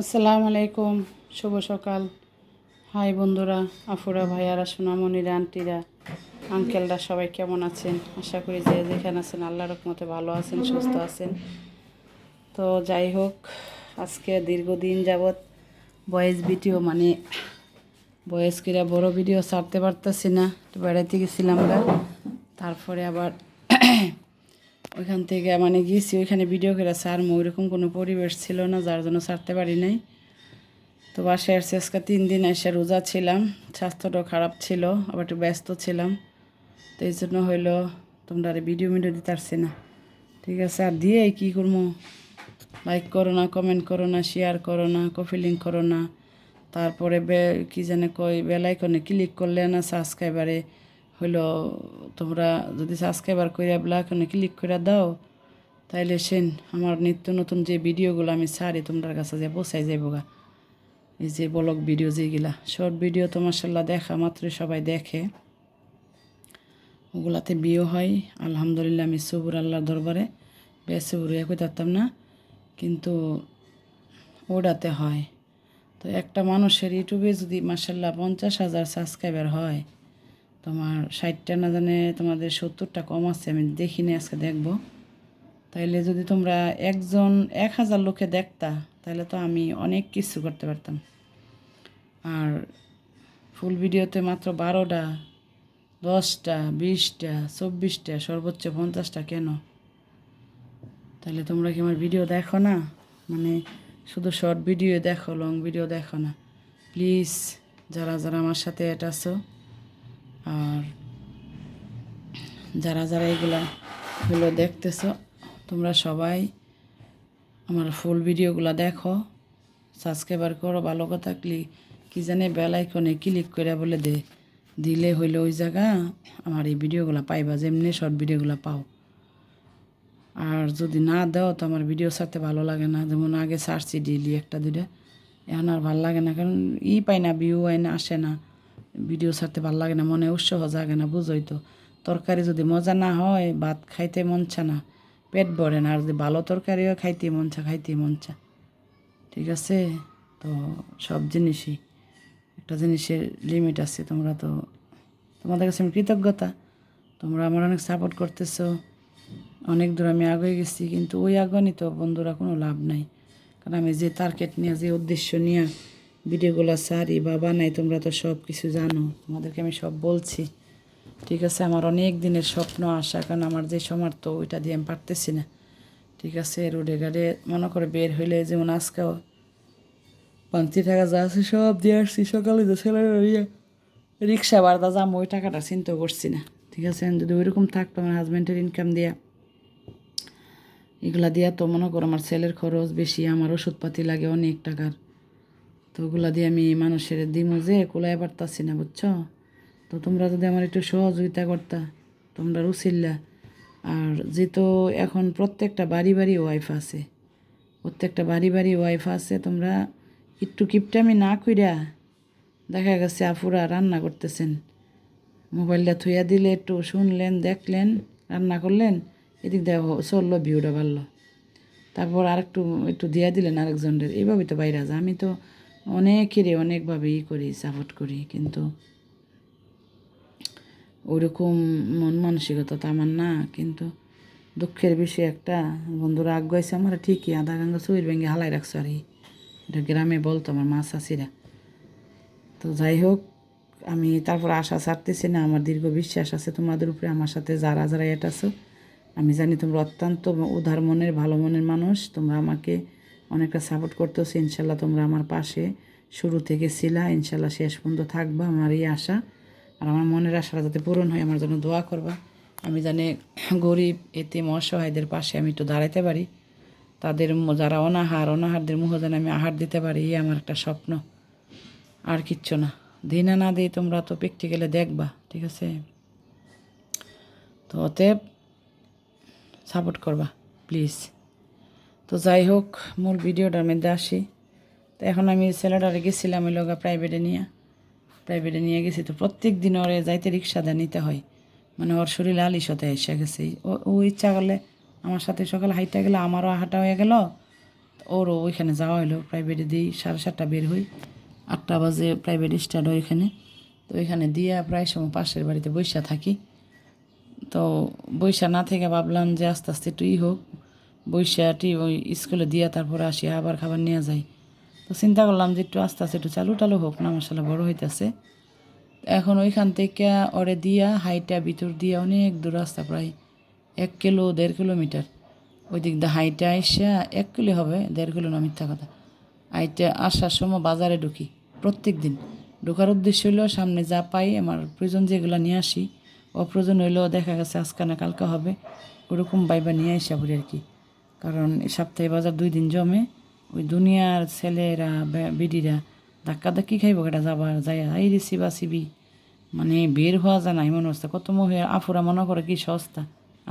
আসসালামু আলাইকুম, শুভ সকাল। হাই বন্ধুরা, আফুরা ভাইয়ারা, সোনামণিরা, আন্টিরা, আঙ্কেলরা, সবাই কেমন আছেন? আশা করি যে যেখানে আছেন আল্লাহ রকমতে ভালো আছেন, সুস্থ আছেন। তো যাই হোক, আজকে দীর্ঘদিন যাবৎ বয়েস ভিডিও মানে বয়েস কিরা বড় ভিডিও ছাড়তে পারতেছি না। বেড়াইতে গেছিলাম তারপরে আবার ওইখান থেকে মানে গিয়েছি ওইখানে ভিডিও করে স্যার ওইরকম কোনো পরিবেশ ছিল না, যার জন্য ছাড়তে পারি নাই। তো বাসায় আসছে, আজকে তিন দিন এসে রোজা ছিলাম, স্বাস্থ্যটাও খারাপ ছিল, আবার একটু ব্যস্ত ছিলাম। তো এই জন্য হইল, তোমরা আর ভিডিও মিডিও দিতে পারছি না। ঠিক আছে, আর দিয়ে কী করব? লাইক করো না কমেন্ট করো না শেয়ার করো না লিঙ্ক করো না। তারপরে বে কী জানে কই বেলাইকনে ক্লিক করলে না সাবস্ক্রাইবারে হইল, তোমরা যদি সাবস্ক্রাইবার করে বেলাইকনে ক্লিক করে দাও, তাইলে সেন আমার নিত্য নতুন যে ভিডিওগুলো আমি ছাড়ি তোমার কাছে যে পৌঁছাই যাইব গা। এই যে ব্লগ ভিডিও যেগুলা শর্ট ভিডিও তো মাসাল্লাহ দেখা মাত্র সবাই দেখে। ওগুলাতে বিয়ে হয়, আলহামদুলিল্লাহ আমি সবুর আল্লাহর দরবারে বেশ বেশি উড়িয়া কইতাম না, কিন্তু ওটাতে হয়। তো একটা মানুষের ইউটিউবে যদি মাসাল্লাহ পঞ্চাশ হাজার সাবস্ক্রাইবার হয় তোমার ষাটটা না জানে তোমাদের সত্তরটা কম আছে, আমি দেখিনি আজকে দেখব। তাইলে যদি তোমরা একজন এক হাজার লোকে দেখতা তাহলে তো আমি অনেক কিছু করতে পারতাম। আর ফুল ভিডিওতে মাত্র বারোটা, দশটা, বিশটা, চব্বিশটা, সর্বোচ্চ পঞ্চাশটা কেন? তাহলে তোমরা কি আমার ভিডিও দেখো না? মানে শুধু শর্ট ভিডিও দেখো, লং ভিডিও দেখো না। প্লিজ, যারা যারা আমার সাথে এটা আছো আর যারা যারা এগুলা এগুলো দেখতেছো, তোমরা সবাই আমার ফুল ভিডিওগুলো দেখো সাবস্ক্রাইবার করো, ভালো কথা ক্লিক কি জানে বেল আইকনে ক্লিক করে বলে দে, দিলে হইলে ওই জায়গা, আমার এই ভিডিওগুলো পাইবা, যেমনি শর্ট ভিডিওগুলো পাও। আর যদি না দাও তো আমার ভিডিও সারতে ভালো লাগে না, যেমন আগে ছাড়ছি ডেলি একটা দুটা এখন আর ভালো লাগে না, কারণ ই পাই না ভিউ হয় না, আসে না। ভিডিও ছাড়তে ভালো লাগে না, মনে উৎসাহ জাগে না, বুঝোই তো। তরকারি যদি মজা না হয়, ভাত খাইতে মন চা না। পেট ভরে না, আর যদি ভালো তরকারিও খাইতে মন চা খাইতে মন চা। ঠিক আছে? তো সব জিনিসই, একটা জিনিসের লিমিট আছে, তোমরা তো, তোমাদের কাছে আমি কৃতজ্ঞতা। তোমরা আমার অনেক সাপোর্ট করতেছো। অনেক দূর আমি আগে গেছি, কিন্তু ওই আগানি তো বন্ধুরা কোনো লাভ নাই। কারণ আমি যে টার্গেট নিয়ে, যে উদ্দেশ্য নিয়ে ভিডিওগুলো সারি বা বানাই তোমরা তো সব কিছু জানো। তোমাদেরকে আমি সব বলছি। ঠিক আছে, আমার অনেক দিনের স্বপ্ন, আশা, কারণ আমার যে সমর্থ ওইটা দিয়ে আমি পারতেছি না। ঠিক আছে রোডে গাড়ে মনে করে বের হইলে, যেমন আজকেও পাঁচটি টাকা যা আছে সব দিয়ে আসছি, সকালে যে ছেলেরা ইয়ে রিক্সা বারদা যাম, ওই টাকাটা চিন্তা করছি না। ঠিক আছে, আমি যদি ওইরকম থাকতো, আমার হাজব্যান্ডের ইনকাম দিয়া, এগুলা দিয়া তো মনে করো আমার ছেলের খরচ বেশি, আমার ওষুধপাতি লাগে অনেক টাকার। তো ওগুলা দিয়ে আমি মানুষের দিমো যে কোলায় পারতাছি না, বুঝছ? তো তোমরা যদি আমার একটু সহযোগিতা করতা, তোমরা রুচিল্লা আর যেহেতু এখন প্রত্যেকটা বাড়ি বাড়ি ওয়াইফ আছে, প্রত্যেকটা বাড়ি বাড়ি ওয়াইফ আছে, তোমরা একটু কিপটামি না কইরা দেখা গেছে আফুরা রান্না করতেছেন। মোবাইলটা থুইয়া দিলে একটু শুনলেন, দেখলেন, রান্না করলেন, এদিক দেখো চলল, ভিউটা বাড়লো। তারপর আরেকটু, একটু দিয়া দিলেন আরেকজনের এইভাবেই তো বাইরে যা আমি তো অনেকেরই অনেকভাবে ই করি সাপোর্ট করি, কিন্তু ওরকম মন মানসিকতা তো আমার না, কিন্তু দুঃখের বিষয় একটা, বন্ধুরা আগাইছে আমার ঠিকই আধা গাঙ্গা চুইর ভেঙে হালাই রাখছো আর। এটা গ্রামে বলতো আমার মা চাষিরা তো যাই হোক, আমি তারপর আশা ছাড়তেছি না, আমার দীর্ঘ বিশ্বাস আছে তোমাদের উপরে, আমার সাথে যারা যারা এটা আছো, আমি জানি তোমরা অত্যন্ত উদার মনের, ভালো মনের মানুষ, তোমরা আমাকে অনেকটা সাপোর্ট করতেছো, ইনশাল্লাহ তোমরা আমার পাশে শুরু থেকে ছিলা, ইনশাল্লাহ শেষ পর্যন্ত থাকবা, আমার এই আশা। আর আমার মনের আশাটা যাতে পূরণ হয়, আমার জন্য দোয়া করবা। আমি জানি গরিব এতে অসহায়দের পাশে আমি একটু দাঁড়াইতে পারি। তাদের যারা অনাহার, অনাহারদের মুখ যেন আমি আহার দিতে পারি, এই আমার একটা স্বপ্ন। আর কিচ্ছু না। দিনা না দিই তোমরা তো প্র্যাকটিক্যালে দেখবা, ঠিক আছে? তো অতএব সাপোর্ট করবা প্লিজ তো যাই হোক, মূল ভিডিওটার মধ্যে আসি। তো এখন আমি ছেলেটারে গেছিলাম ওই লগা প্রাইভেটে নিয়ে। প্রাইভেটে নিয়ে গেছি তো প্রত্যেক দিন ওরে যাইতে রিক্সা দেয়, নিতে হয়। মানে ওর শরীর আলিশতে এসে গেছে। ও ও ইচ্ছা করলে আমার সাথে সকালে হাইটা গেলে আমারও হাঁটা হয়ে গেল। ওরও ওইখানে যাওয়া হলো প্রাইভেটে দিই, সাড়ে সাতটা বের হই। আটটা বাজে প্রাইভেট স্টার্ট হয় ওইখানে। তো ওইখানে দিয়া প্রায় সময় পাশের বাড়িতে বৈশা থাকি। তো বৈশা না থেকে ভাবলাম যে আস্তে আস্তে একটু ই হোক। বৈশাটি ওই স্কুলে দিয়া তারপরে আসি, আবার খাবার নিয়ে যাই। তো চিন্তা করলাম যে একটু আস্তে আস্তে একটু চালু টালু হোক না মশলা বড় হইতেছে। এখন ওইখান থেকে ওরে দিয়া, হাইটা ভিতর দিয়া অনেক দূর রাস্তা, প্রায় এক কিলো, দেড় কিলোমিটার। ওই দিক দিয়ে হাইটা আইসা এক কিলো হবে, দেড় কিলো না, মিথ্যা কথা। হাইটা আসার সময় বাজারে ঢুকি প্রত্যেক দিন ঢোকার উদ্দেশ্য হলো সামনে যা পাই, আমার প্রয়োজন যেগুলো নিয়ে আসি। অপ্রয়োজন হইলেও দেখা গেছে আজকে না কালকে হবে, ওরকম বাইবা নিয়ে আসা বলি আর কি। কারণ সপ্তাহে বাজার দুই দিন জমে, ওই দুনিয়ার ছেলেরা বিডিরা ধাক্কা ধাক্কি খাইব এটা যাবার এই রে সিবা সিবি। মানে বের হওয়া যায় না, এমন অবস্থা। কত মহে আফুরা মনে করে কি সস্তা।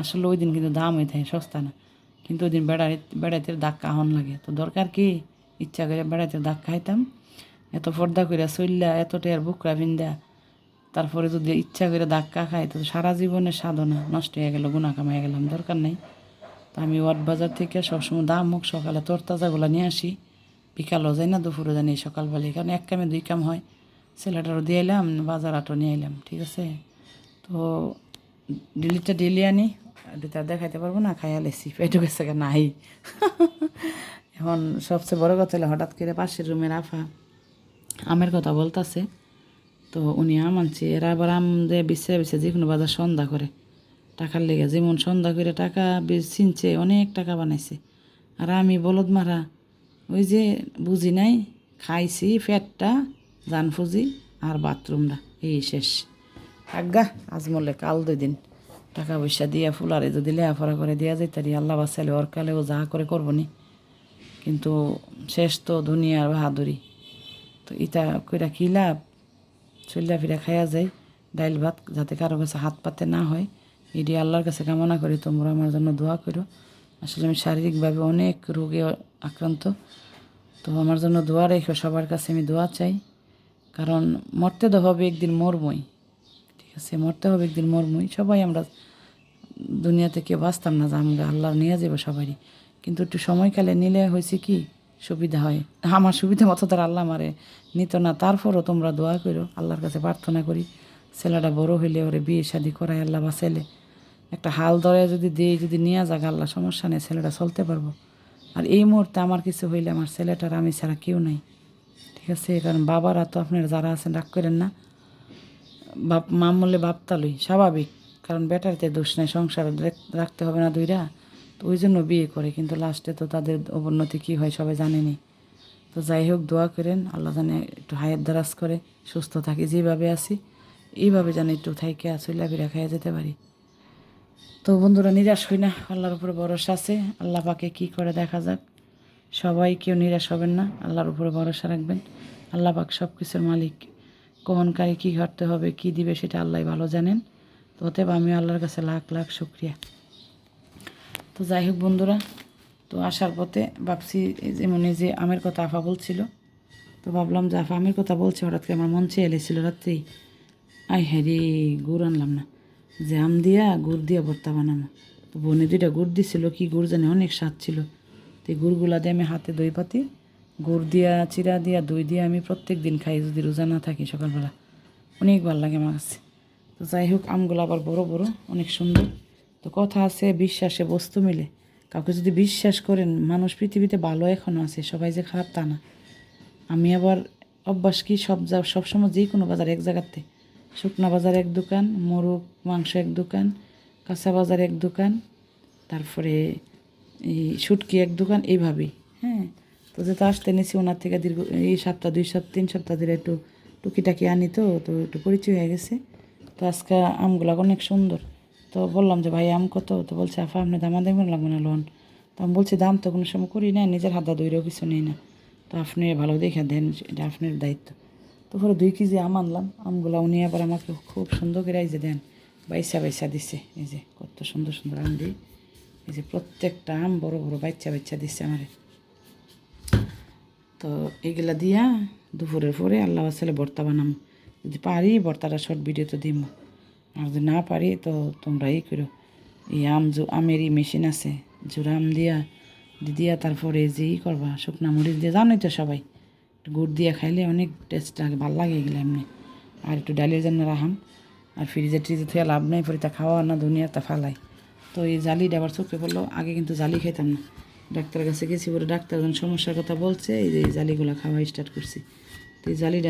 আসলে ওই দিন কিন্তু দাম হয়ে থাকে সস্তা না। কিন্তু ওই দিন বেড়াই বেড়াইতে ধাক্কা হন লাগে। তো দরকার কি? ইচ্ছা করে বেড়াইতে ধাক্কা খাইতাম। এত পর্দা করে চললা এত টেয়ার বুকরা ভিন্দা। তারপরে যদি ইচ্ছা করে ধাক্কা খাই, তো সারা জীবনের সাধনা নষ্ট হয়ে গেল গুণা কামাই গেলাম। দরকার নেই। তো আমি ওয়াট বাজার থেকে সবসময় দাম মুখ সকালে তোর তরতাজাগুলো নিয়ে আসি, বিকালও যাই না দুপুরে জানি সকালবেলা কারণ এক কামে দুই কাম হয়। ছেলেটারও দিয়ে এলাম, বাজার আটো নিয়ে এলাম, ঠিক আছে? তো ডিলিটটা ডেলি আনি দুটা দেখাইতে পারব না, খাইয়া লেছি পেটু গেছে নাই। এখন সবচেয়ে বড় কথা হলো হঠাৎ করে পাশের রুমের আফা আমের কথা বলতাছে। তো উনি আম আনছে, এরা আবার আম দিয়ে বিছে বিছে যে কোনো বাজার সন্ধ্যা করে। টাকার লেগে যেমন সন্ধ্যা করে টাকা চিনছে, অনেক টাকা বানাইছে। আর আমি বলদ মারা, ওই যে বুঝি নাই, খাইছি ফ্যাটটা, জান ফুজি আর বাথরুমটা, এই শেষ। আজ্ঞা, আজ মরলে কাল দুই দিন। টাকা পয়সা দিয়া ফুলারে যদি লেহাফড়া করে দিয়া যাইতারি আল্লাহ বাসালে ওর কালেও যা করে করবনি। কিন্তু শেষ তো দুনিয়ার বাহাদুরি। তো ইটা কইরা কি লাভ? ফিরা খাইয়া যায়, ডাইল ভাত যাতে কারও কাছে হাত পাতে না হয়। এটি আল্লাহর কাছে কামনা করি, তোমরা আমার জন্য দোয়া করো। আসলে আমি শারীরিকভাবে অনেক রোগে আক্রান্ত, তো আমার জন্য দোয়া রেখো, সবার কাছে আমি দোয়া চাই। কারণ মরতে তো হবে, একদিন মরমই ঠিক আছে? মরতে হবে, একদিন মরমই সবাই আমরা দুনিয়াতে কেউ বাঁচতাম না যে আমরা আল্লাহ নিয়ে যাব সবারই। কিন্তু একটু সময়কালে নিলে হয়েছে কি? সুবিধা হয়। আমার সুবিধা মতো তার আল্লাহ মারে নিত না, তারপরও তোমরা দোয়া করো, আল্লাহর কাছে প্রার্থনা করি। ছেলেটা বড় হইলে ওরে বিয়ে শাদি করায় আল্লাহ বা ছেলে একটা হাল ধরে যদি দিই, যদি নিয়ে যাক, আল্লাহ, সমস্যা নেই, ছেলেটা চলতে পারব। আর এই মুহূর্তে আমার কিছু হইলে আমার ছেলেটার আমি ছাড়া কেউ নাই। ঠিক আছে? কারণ বাবারা তো আপনার যারা আছেন, রাগ করেন না। বাপ মা মূল্যে বাপতালই স্বাভাবিক। কারণ বেটারতে দোষ নেই, সংসার রাখতে হবে না দুইরা। তো ওই জন্য বিয়ে করে, কিন্তু লাস্টে তো তাদের অবনতি কী হয় সবাই জানেনি। তো যাই হোক, দোয়া করেন, আল্লাহ জানে একটু হায়ের দারাজ করে, সুস্থ থাকি, যেভাবে আছি, এইভাবে জানি একটু থাইকে, চইলা বিরা খাইয়া যেতে পারি। তো বন্ধুরা নিরাশ হই না, আল্লাহর উপরে ভরসা আছে। আল্লাহ পাকে কী করে দেখা যাক। সবাই কেউ নিরাশ হবেন না, আল্লাহর উপরে ভরসা রাখবেন। আল্লাহ পাক সব কিছুর মালিক। কখনকারী কী ঘটতে হবে, কী দিবে সেটা আল্লাহ ভালো জানেন। তো অতএব আমি আল্লাহর কাছে লাখ লাখ শুক্রিয়া। তো যাই হোক বন্ধুরা, তো আসার পথে ভাবছি যেমন যে আমের কথা আফা বলছিল। তো ভাবলাম যে আফা আমের কথা বলছে, হঠাৎ করে আমার মন চেয়ে এলেছিল রাত্রেই। আই হ্যাঁ রে, গুড় আনলাম না। আম দিয়া গুড় দিয়া ভর্তা বানানো তো বনে দুইটা গুড় দিছিল, কি গুড় জানি, অনেক স্বাদ ছিল। তো গুড়গুলা দিয়ে আমি হাতে দই পাতি, গুড় দিয়া চিরা দিয়া দই দিয়ে আমি প্রত্যেক দিন খাই, যদি রোজা না থাকি সকালবেলা। অনেক ভালো লাগে আমার কাছে। তো যাই হোক, আমগুলো আবার বড় বড়, অনেক সুন্দর। তো কথা আছে বিশ্বাসে বস্তু মিলে। কাউকে যদি বিশ্বাস করেন, মানুষ পৃথিবীতে ভালো এখনও আছে, সবাই যে খারাপ তা না। আমি আবার অভ্যাস কি সব যা, সবসময় যে কোনো বাজার এক জায়গাতে শুকনা বাজার এক দোকান, মোরগ, মাংস এক দোকান, কাঁচা বাজার এক দোকান, তারপরে এই শুটকি এক দোকান, এইভাবেই হ্যাঁ। তো যেটা আসতে নিছি ওনার থেকে দীর্ঘ, এই সপ্তাহ, দুই সপ্তাহ, তিন সপ্তাহ ধরে একটু টুকিটাকি আনি তো তো একটু পরিচয় হয়ে গেছে। তো আজকে আমগুলো অনেক সুন্দর। তো বললাম যে, ভাই, আম কত? তো বলছে, আফা, আপনি দামা দেবেন লাগবে না, লোন। তো আমি বলছি, দাম তো কোনো সময় করি না, নিজের হাতে দইরেও কিছু নেই না। তো আপনি ভালো দেখে দেন, এটা আপনার দায়িত্ব। তো পরে দুই কেজি আম আনলাম। আমগুলো উনি আবার আমাকে খুব সুন্দর করে এই যে দেন বাইসা বাইসা দিছে। এই যে কত সুন্দর সুন্দর আম দিই। এই যে প্রত্যেকটা আম বড় বড় বাচ্চা বাচ্চা দিচ্ছে আমারে। তো এগুলা দিয়া দুপুরের পরে আল্লাহ আসলে ভর্তা বানাম। যদি পারি ভর্তাটা শর্ট ভিডিও তো দিব আর যদি না পারি তো তোমরা ই করো। এই আম আমেরই মেশিন আছে। জোড়া আম দিয়া দিয়া তারপরে এই যে ই করবা, শুকনা মরিচ দিয়ে, জানোই তো সবাই। গুড় দিয়ে খাইলে অনেক টেস্ট লাগে, ভালো লাগে এগুলো এমনি। আর একটু ডালের জন্য রাখাম আর ফ্রিজে ট্রিজে থেকে লাভ নাই, পরে তা খাওয়া না, দুনিয়া তা ফালাই। তো এই জালি আবার চোখে পড়ল, আগে কিন্তু জালি খাইতাম না। ডাক্তারের কাছে গেছি বলে ডাক্তার যখন সমস্যার কথা বলছে, এই যে এই জালিগুলো খাওয়া স্টার্ট করছি। তো এই জালিটা